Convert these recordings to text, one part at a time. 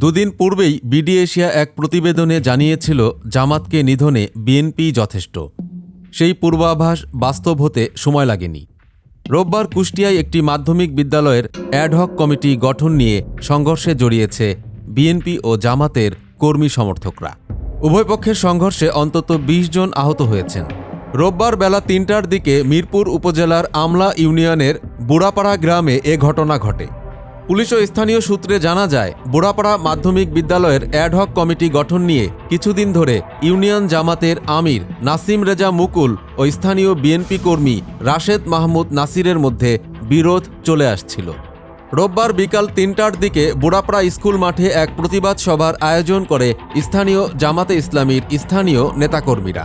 দুদিন পূর্বেই BD Asia এক প্রতিবেদনে জানিয়েছিল জামাতকে নিধনে বিএনপি যথেষ্ট। সেই পূর্বাভাস বাস্তব হতে সময় লাগেনি। রোববার কুষ্টিয়ায় একটি মাধ্যমিক বিদ্যালয়ের অ্যাডহক কমিটি গঠন নিয়ে সংঘর্ষে জড়িয়েছে বিএনপি ও জামাতের কর্মী সমর্থকরা। উভয় পক্ষের সংঘর্ষে অন্তত ২০ জন আহত হয়েছেন। রোববার বেলা তিনটার দিকে মিরপুর উপজেলার আমলা ইউনিয়নের বুড়াপাড়া গ্রামে এ ঘটনা ঘটে। পুলিশ ও স্থানীয় সূত্রে জানা যায়, বোড়াপাড়া মাধ্যমিক বিদ্যালয়ের অ্যাডহক কমিটি গঠন নিয়ে কিছুদিন ধরে ইউনিয়ন জামাতের আমির, নাসিম রেজা মুকুল ও স্থানীয় বিএনপি কর্মী রাশেদ মাহমুদ নাসিরের মধ্যে বিরোধ চলে আসছিল। রোববার বিকাল তিনটার দিকে বুড়াপাড়া স্কুল মাঠে এক প্রতিবাদ সভার আয়োজন করে স্থানীয় জামাতে ইসলামীর স্থানীয় নেতাকর্মীরা।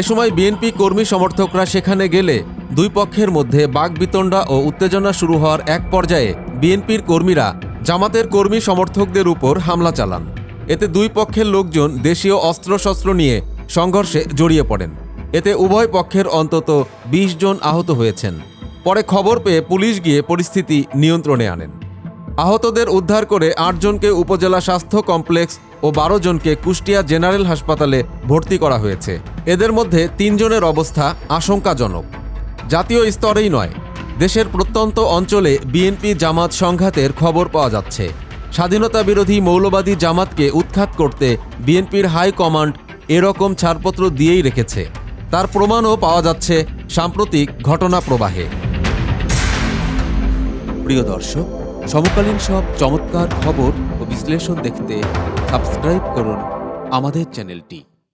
এ সময় বিএনপি কর্মী সমর্থকরা সেখানে গেলে দুই পক্ষের মধ্যে বাগবিতণ্ডা ও উত্তেজনা শুরু হওয়ার এক পর্যায়ে বিএনপির কর্মীরা জামাতের কর্মী সমর্থকদের উপর হামলা চালান। এতে দুই পক্ষের লোকজন দেশীয় অস্ত্রশস্ত্র নিয়ে সংঘর্ষে জড়িয়ে পড়েন। এতে উভয় পক্ষের অন্তত ২০ জন আহত হয়েছেন। পরে খবর পেয়ে পুলিশ গিয়ে পরিস্থিতি নিয়ন্ত্রণে আনেন। আহতদের উদ্ধার করে আটজনকে উপজেলা স্বাস্থ্য কমপ্লেক্স ও বারো জনকে কুষ্টিয়া জেনারেল হাসপাতালে ভর্তি করা হয়েছে। এদের মধ্যে তিনজনের অবস্থা আশঙ্কাজনক। জাতীয় স্তরেই নয় দেশের প্রত্যন্ত অঞ্চলে বিএনপি জামাত সংঘাতের খবর পাওয়া যাচ্ছে। স্বাধীনতা বিরোধী মৌলবাদী জামাতকে উৎখাত করতে বিএনপির হাই কমান্ড এরকম ছাড়পত্র দিয়েই রেখেছে। তার প্রমাণও পাওয়া যাচ্ছে সাম্প্রতিক ঘটনা প্রবাহে। প্রিয় দর্শক, সমকালীন সব চমৎকার খবর ও বিশ্লেষণ দেখতে সাবস্ক্রাইব করুন আমাদের চ্যানেলটি।